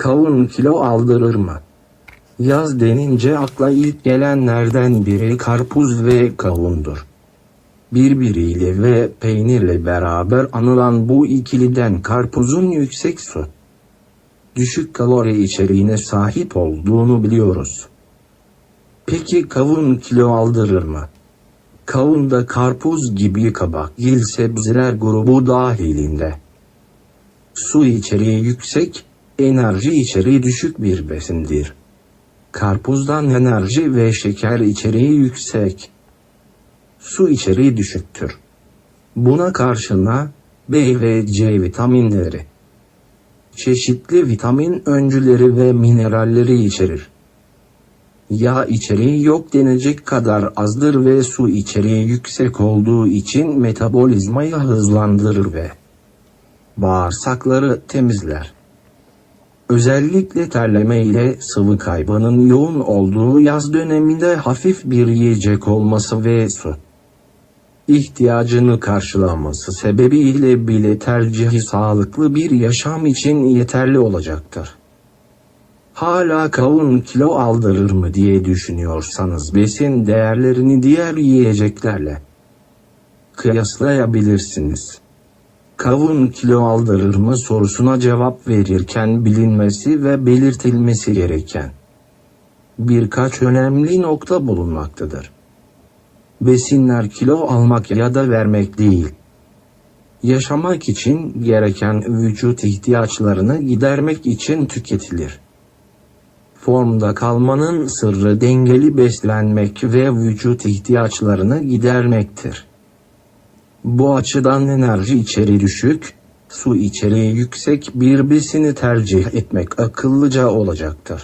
Kavun kilo aldırır mı? Yaz denince akla ilk gelenlerden biri karpuz ve kavundur. Birbiriyle ve peynirle beraber anılan bu ikiliden karpuzun yüksek su, düşük kalori içeriğine sahip olduğunu biliyoruz. Peki kavun kilo aldırır mı? Kavun da karpuz gibi kabakgil sebzeler grubu dahilinde. Su içeriği yüksek, enerji içeriği düşük bir besindir. Karpuzdan enerji ve şeker içeriği yüksek. Su içeriği düşüktür. Buna karşına B ve C vitaminleri, çeşitli vitamin öncüleri ve mineralleri içerir. Yağ içeriği yok denecek kadar azdır ve su içeriği yüksek olduğu için metabolizmayı hızlandırır ve bağırsakları temizler. Özellikle terleme ile sıvı kaybının yoğun olduğu yaz döneminde hafif bir yiyecek olması ve su ihtiyacını karşılaması sebebiyle bile tercihi sağlıklı bir yaşam için yeterli olacaktır. Hala kavun kilo aldırır mı diye düşünüyorsanız besin değerlerini diğer yiyeceklerle kıyaslayabilirsiniz. Kavun kilo aldırır mı sorusuna cevap verirken bilinmesi ve belirtilmesi gereken birkaç önemli nokta bulunmaktadır. Besinler kilo almak ya da vermek değil. Yaşamak için gereken vücut ihtiyaçlarını gidermek için tüketilir. Formda kalmanın sırrı dengeli beslenmek ve vücut ihtiyaçlarını gidermektir. Bu açıdan enerji içeriği düşük, su içeriği yüksek bir besini tercih etmek akıllıca olacaktır.